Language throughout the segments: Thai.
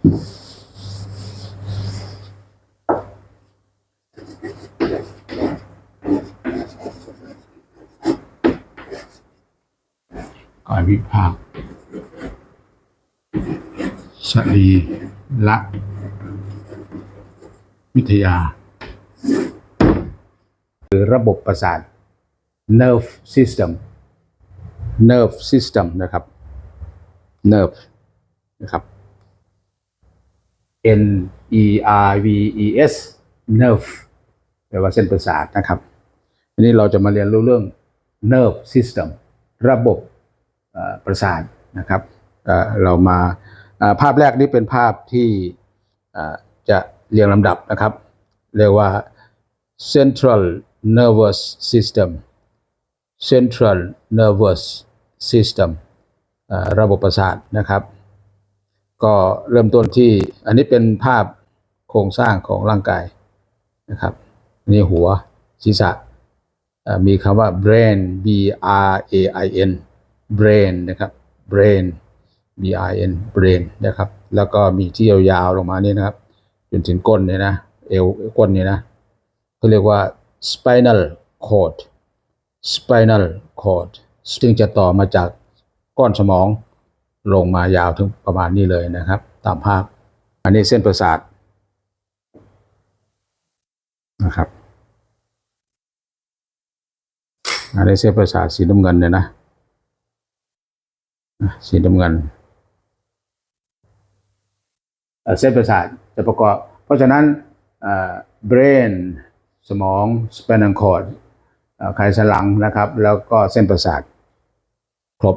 กายวิภาคสรีละ วิทยา หรือระบบประสาท nerve system nerve system นะครับ nerve นะครับ N E R V E S nerve แปลว่าเส้นประสาทนะครับทีนี้เราจะมาเรียนรู้เรื่อง nerve system ระบบประสาทนะครับเรามาภาพแรกนี้เป็นภาพที่จะเรียงลำดับนะครับ เรียกว่า central nervous system central nervous system ระบบประสาทนะครับ ก็เริ่มต้นที่อันนี้เป็นภาพโครงสร้างของร่างกายนะครับนี่หัวศีรษะมีคำว่า brain b r a i n brain นะครับ brain b i n brain นะครับ แล้วก็มีที่ยาวๆลงมานี่นะครับจนถึงก้นเนี่ยนะเอวก้นเนี่ยนะเขาเรียกว่า spinal cord spinal cord ซึ่งจะต่อมาจากก้อนสมอง ลงมายาวถึงประมาณนี้เลยนะครับ ตามภาพ อันนี้เส้นประสาทนะครับอันนี้เส้นประสาทสีน้ำเงินเนี่ยนะสีน้ำเงินเส้นประสาทจะประกอบ เพราะฉะนั้นเอ่อ brain สมอง spinal cord เอ่อไขสันหลังนะครับ แล้วก็เส้นประสาทครบ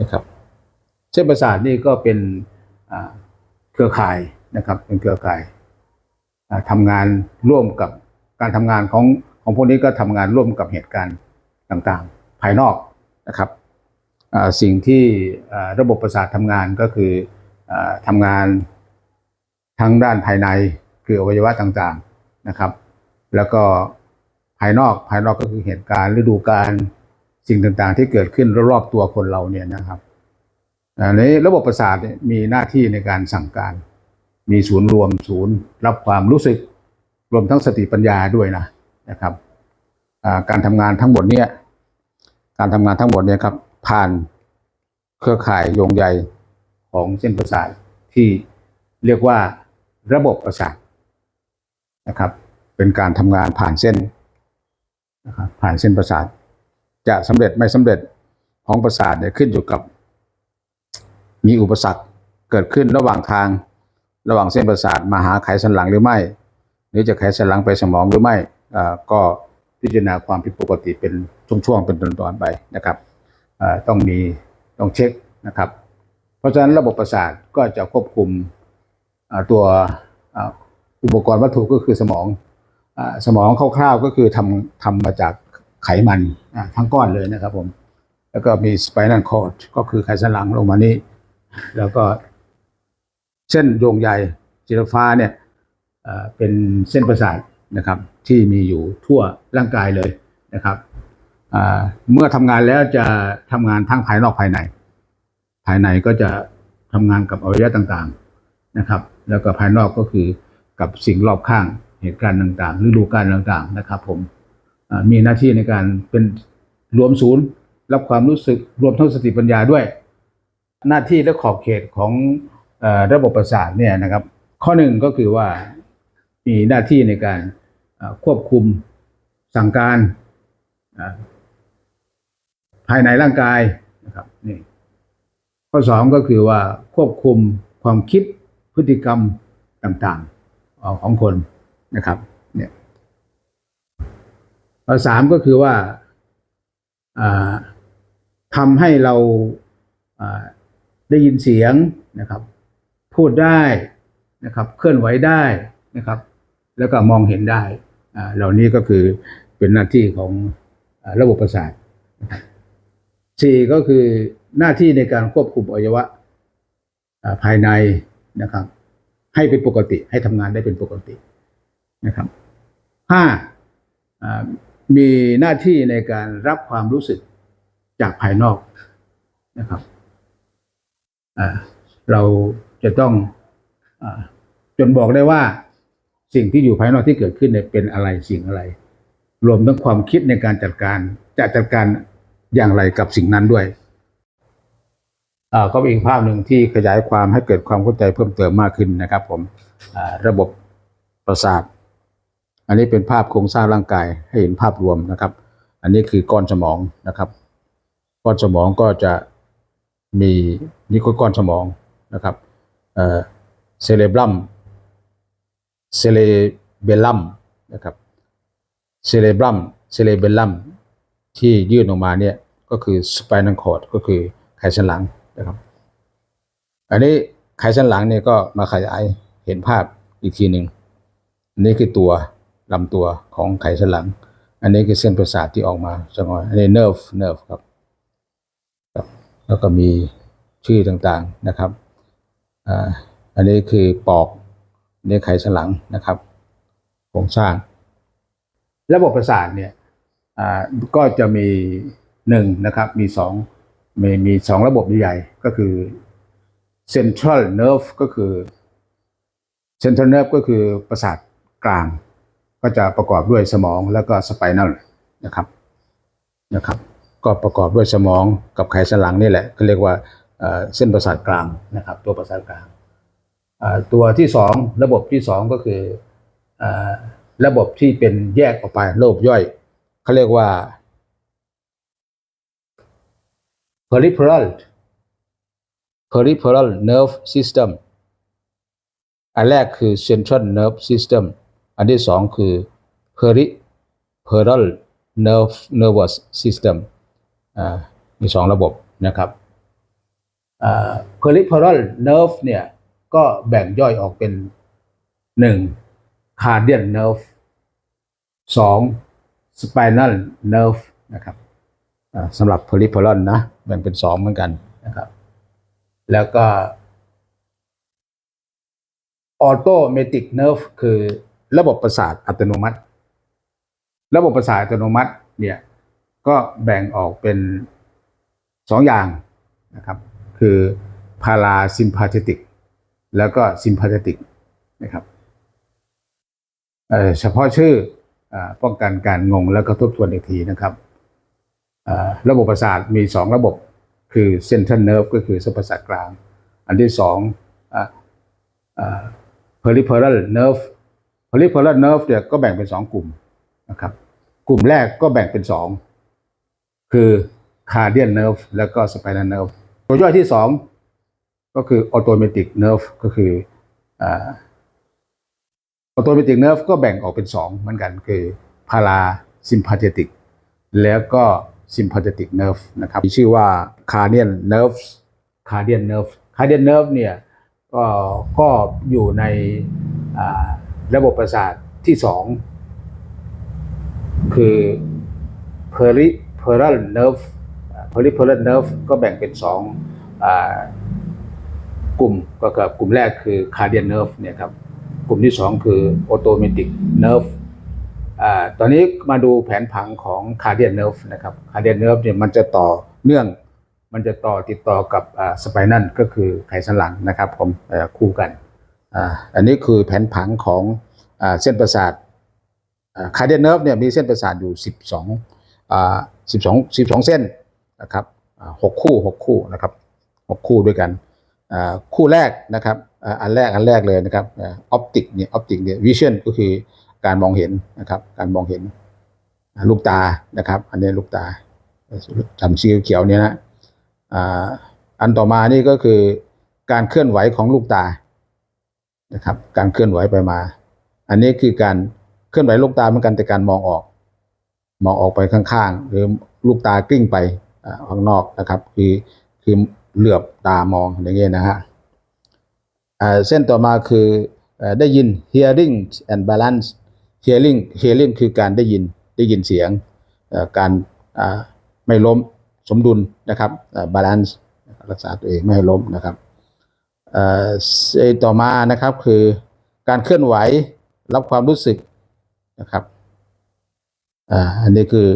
นะครับ เส้นประสาทนี่ก็เป็นเครือข่ายนะครับ เป็นเครือข่ายอ่าทำงานร่วมกับการทำงานของของพวกนี้ก็ทำงานร่วมกับเหตุการณ์ต่างๆ ภายนอกนะครับสิ่งที่ระบบประสาททำงานก็คืออาทำงานทั้งด้านภายในคืออวัยวะต่างๆนะครับ แล้วก็ภายนอกภายนอกก็คือเหตุการณ์ฤดูกาล สิ่งต่างๆ ที่เกิดขึ้นรอบๆตัวคนเราเนี่ยนะครับในระบบประสาทมีหน้าที่ในการสั่งการ มีศูนย์รวมศูนย์ รับความรู้สึกรวมทั้งสติปัญญาด้วยนะนะครับการทำงานทั้งหมดเนี่ยการทำงานทั้งหมดเนี่ยครับผ่านเครือข่ายโยงใยของเส้นประสาทที่เรียกว่าระบบประสาทนะครับ เป็นการทำงานผ่านเส้นนะครับผ่านเส้นประสาท จะสำเร็จไม่สำเร็จของประสาทเนี่ยขึ้นอยู่กับ มีอุปสรรคเกิดขึ้นระหว่างทาง ระหว่างเส้นประสาทมาหาไขสันหลังหรือไม่ หรือจะไขสันหลังไปสมองหรือไม่ก็พิจารณาความผิดปกติเป็นช่วงๆเป็นตอนๆไปนะครับต้องมีต้องเช็คนะครับ เพราะฉะนั้นระบบประสาทก็จะควบคุมตัวอุปกรณ์วัตถุก็คือสมองอสมองคร่าวๆก็คือทำทำมาจาก ไขมันอ่าทั้งก้อนเลยนะครับผม แล้วก็มี spinal cord ก็คือไขสันหลังลงมานี่แล้วก็ เส้นโยงใยสีฟ้าเนี่ยเอ่อเป็นเส้นประสาทนะครับ ที่มีอยู่ทั่วร่างกายเลยนะครับอ่าเมื่อทำงานแล้วจะทำงานทั้งภายนอกภายใน ภายในก็จะทำงานกับอวัยวะต่างๆนะครับ แล้วก็ภายนอกก็คือกับสิ่งรอบข้างเหตุการณ์ต่างๆ ฤดูกาลต่างๆนะครับ ผมอ่า มีหน้าที่ในการเป็นรวมศูนย์ รับความรู้สึกรวมทั้งสติปัญญาด้วย หน้าที่และขอบเขตของอระบบประสาทเนี่ยนะครับ ข้อหนึ่งก็คือว่ามีหน้าที่ในการควบคุมสั่งการภายในร่างกายนะครับนี่ข้อสองก็คือว่าควบคุมความคิดพฤติกรรมต่างๆของคนนะครับ สามก็คือว่าอ่าทำให้เราได้ยินเสียงนะครับ พูดได้นะครับ เคลื่อนไหวได้นะครับ แล้วก็มองเห็นได้เหล่านี้ก็คือเป็นหน้าที่ของอระบบประสาทสี่ก็คือหน้าที่ในการควบคุมอวัยวะภายในนะครับ ให้เป็นปกติให้ทำงานได้เป็นปกตินะครับห้า มีหน้าที่ในการรับความรู้สึกจากภายนอกนะครับเราจะต้องอจนบอกได้ว่าสิ่งที่อยู่ภายนอกที่เกิดขึ้นเนี่ยเป็นอะไรสิ่งอะไร รวมทั้งความคิดในการจัดการจะจัดการอย่างไรกับสิ่งนั้นด้วยก็เป็นอีกภาพหนึ่งที่ขยายความให้เกิดความเข้าใจเพิ่มเติมมากขึ้นนะครับ ผมระบบประสาท อันนี้เป็นภาพโครงสร้างร่างกายให้เห็นภาพรวมนะครับ อันนี้คือก้อนสมองนะครับ ก้อนสมองก็จะมีนี่คือก้อนสมองนะครับเอ่อเซเลบรัมเซเลเบลัมนะครับเซเลบรัมเซเลเบลัมที่ยื่นออกมาเนี่ยก็คือสไปนัลคอร์ดก็คือไขสันหลังนะครับ อันนี้ไขสันหลังเนี่ยก็มาขยายเห็นภาพอีกทีหนึ่งอันนี้คือตัว ลำตัวของไขสันหลัง อันนี้คือเส้นประสาทที่ออกมาสักหน่อยอันนี้เนิร์ฟเนิร์ฟครับแล้วก็มีชื่อต่างๆนะครับอ่าอันนี้คือปอกอันนี้ไขสันหลังนะครับโครงสร้าง ระบบประสาทเนี่ยอ่าก็จะมีหนึ่งนะครับมีสองมีมีสองระบบใหญ่ๆก็คือ central nerve ก็คือ central nerve ก็คือประสาทกลาง ก็จะประกอบด้วยสมองแล้วก็ spinal นะครับนะครับ ก็ประกอบด้วยสมองกับไขสันหลังนี่แหละก็เรียกว่าเส้นประสาทกลางนะครับ ตัวประสาทกลางตัวที่สองระบบที่สองก็คืออระบบที่เป็นแยกออกไป ระบบย่อยเขาเรียกว่า peripheral peripheral nerve system อันแรกคือ central nerve system อันที่สองคือ peripheral nerve nervous system มีสองระบบนะครับ peripheral nerve เนี่ยก็แบ่งย่อยออกเป็นหนึ่ง cardiac nerve สอง spinal nerve นะครับสำหรับ peripheral นะ แบ่งเป็นสองเหมือนกันนะครับ แล้วก็ automatic nerve คือ ระบบประสาทอัตโนมัติ ระบบประสาทอัตโนมัติเนี่ยก็แบ่งออกเป็นสองอย่างนะครับ คือ parasympathetic แล้วก็ sympathetic นะครับเฉพาะชื่ออป้องกันการงงแล้วก็ทบทวนอีกทีนะครับ ระบบประสาทมีสองระบบคือ central nerve ก็คือเส้นประสาทกลาง อันที่สองอ่าอ่า peripheral nerve peripheral nerve เนี่ยก็แบ่งเป็นสองกลุ่มนะครับ กลุ่มแรกก็แบ่งเป็นสองคือ cardiac nerve แล้วก็ spinal nerve ตัวย่อยที่สองก็คือ automatic nerve ก็คืออ่า automatic nerve ก็แบ่งออกเป็นสองเหมือนกันคือ parasympathetic แล้วก็ sympathetic nerve นะครับมีชื่อว่า cardiac nerve cardiac nerve cardiac nerve เนี่ยก็ก็อยู่ในอ่า ระบบประสาทที่สองคือ peripheral nerve peripheral nerve ก็แบ่งเป็นสองอกลุ่มก็คือกลุ่มแรกคือ cardiac nerve เนี่ยครับกลุ่มที่สองคือ automatic nerve อตอนนี้มาดูแผนผังของ cardiac nerve นะครับ cardiac nerve เนี่ยมันจะต่อเนื่อง มันจะต่อติดต่อกับ spinal ก็คือไขสันหลังนะครับผมคู่กัน อันนี้คือแผนผังของอเส้นประสาทคาร์เดียนเนิร์ฟเนี่ยมีเส้นประสาทอยู่ 12อ่า12 12 เส้นนะครับหกคู่หกคู่นะครับหกคู่ด้วยกันคู่แรกนะครับอันแรกอันแรกเลยนะครับออปติกเนี่ยออปติกเนี่ยวิชั่นก็คือการมองเห็นนะครับการมองเห็นลูกตานะครับ อันนี้ลูกตาจำสีเขียวเนี่ยนะอันต่อมานี่ก็คือการเคลื่อนไหวของลูกตา นะครับ การเคลื่อนไหวไปมา อันนี้คือการเคลื่อนไหวลูกตาเหมือนกันแต่การมองออก มองออกไปข้างๆ หรือลูกตากลิ้งไปข้างนอกนะครับ คือคือเหลือบตามองอย่างเงี้ยนะฮะเส้นต่อมาคือได้ยิน hearing and balance hearing hearing คือการได้ยินได้ยินเสียง การไม่ล้มสมดุลนะครับ balance รักษาตัวเองไม่ให้ล้มนะครับ ต่อมานะครับคือการเคลื่อนไหวรับความรู้สึกนะครับอันนี้คือ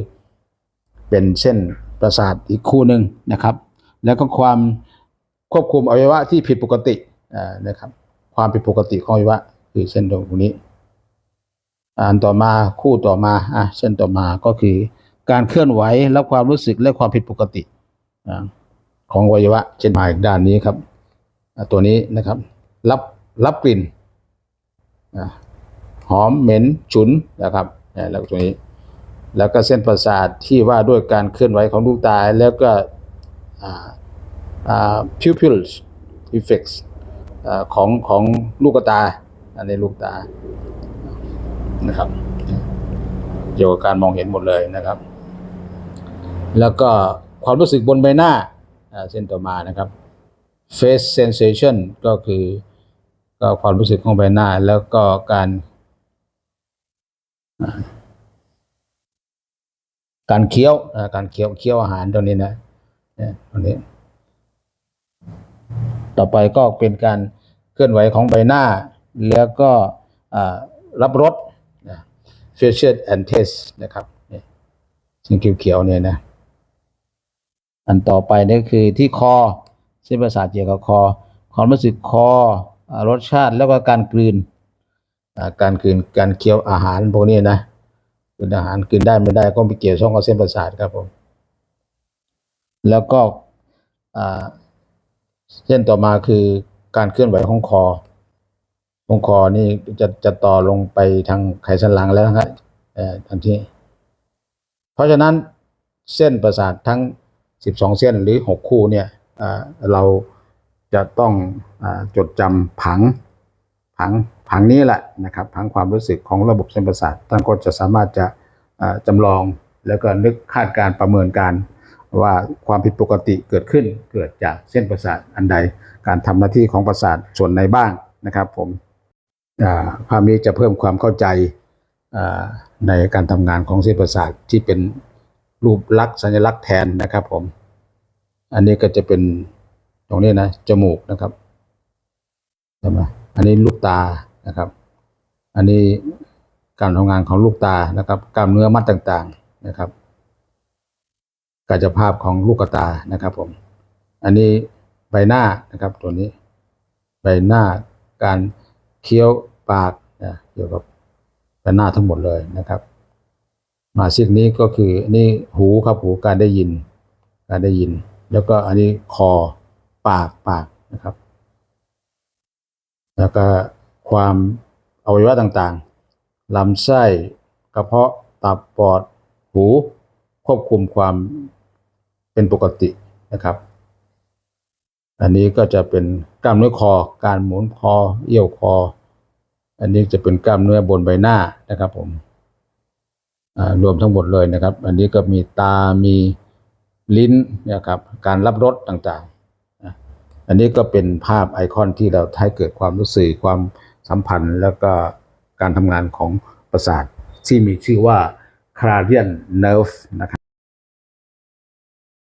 เป็นเส้นประสาทอีกคู่หนึ่งนะครับ แล้วก็ความควบคุมอวัยวะที่ผิดปกตินะครับ ความผิดปกติของอวัยวะคือเส้นตรงนี้ อันต่อมาคู่ต่อมาอะเส้นต่อมาก็คือ การเคลื่อนไหวและความรู้สึกและความผิดปกติของอวัยวะเช่นมาอีกด้านนี้ครับ ตัวนี้นะครับ รับรับกลิ่นหอมเหม็นฉุนนะครับอ่แล้วตัวนี้ แล้วก็เส้นประสาทที่ว่าด้วยการเคลื่อนไหวของลูกตาแล้วก็ pupil effects อของของลูกตาอันนี้ลูกตานะครับ เกี่ยวกับการมองเห็นหมดเลยนะครับ แล้วก็ความรู้สึกบนใบหน้าเส้นต่อมานะครับ face sensation ก็คือก็ความรู้สึกของใบหน้าแล้วก็การการเคี้ยวการเคี้ยวเคี้ยวอาหารตรงนี้นะเนี่ยตรงนี้ ต่อไปก็เป็นการเคลื่อนไหวของใบหน้า แล้วก็รับรส facial and taste นะครับสิ่งเขียวๆเนี่ยนะ อันต่อไปนี่คือที่คอ เส้นประสาทเกี่ยวกับคอ ความรู้สึกคอรสชาติแล้วก็การกลืน การกลืนการเคี้ยวอาหารพวกนี้นะกลืนอาหารกลืนได้ไม่ได้ก็ไปเกี่ยวข้องกับเส้นประสาทครับผม แล้วก็เส้นต่อมาคือการเคลื่อนไหวของคอของคอนี่จะจะต่อลงไปทางไขสันหลังแล้วนะครับทันทีเพราะฉะนั้นเส้นประสาททั้ง 12 เส้นหรือ 6 คู่เนี่ย เราจะต้องอจดจำผังผังผังนี้แหละนะครับผังความรู้สึกของระบบเส้นประสาทท่านก็จะสามารถจะอ่าจำลองแล้วก็นึกคาดการประเมินการว่าความผิดปกติเกิดขึ้นเกิดจากเส้นประสาทอันใด การทำหน้าที่ของประสาทส่วนไหนบ้างนะครับผมภาพนี้จะเพิ่มความเข้าใจในการทำงานของเส้นประสาทที่เป็นรูปลักษณ์สัญลักษณ์แทนนะครับผม อันนี้ก็จะเป็นตรงนี้นะจมูกนะครับใช่ไหมอันนี้ลูกตานะครับ อันนี้การทำงานของลูกตานะครับกล้ามเนื้อมัดต่างๆนะครับกายภาพของลูกตานะครับผม อันนี้ใบหน้านะครับตัวนี้ ใบหน้าการเคี้ยวปากนะเกี่ยวกับใบหน้าทั้งหมดเลยนะครับ มาซีกนี้ก็คืออันนี้หูครับหูการได้ยิน การได้ยิน แล้วก็อันนี้คอปากปากนะครับ แล้วก็ความอวัยวะต่างๆลำไส้กระเพาะตับปอดหูควบคุมความเป็นปกตินะครับ อันนี้ก็จะเป็นกล้ามเนื้อคอ การหมุนคอเอี้ยวคอ อันนี้จะเป็นกล้ามเนื้อบนใบหน้านะครับผมรวมทั้งหมดเลยนะครับ อันนี้ก็มีตามี ลิ้นนะครับการรับรสต่างๆ อันนี้ก็เป็นภาพไอคอนที่เราให้เกิดความรู้สึกความสัมพันธ์ แล้วก็การทำงานของประสาทที่มีชื่อว่าคลาเรียนเนิร์ฟนะครับ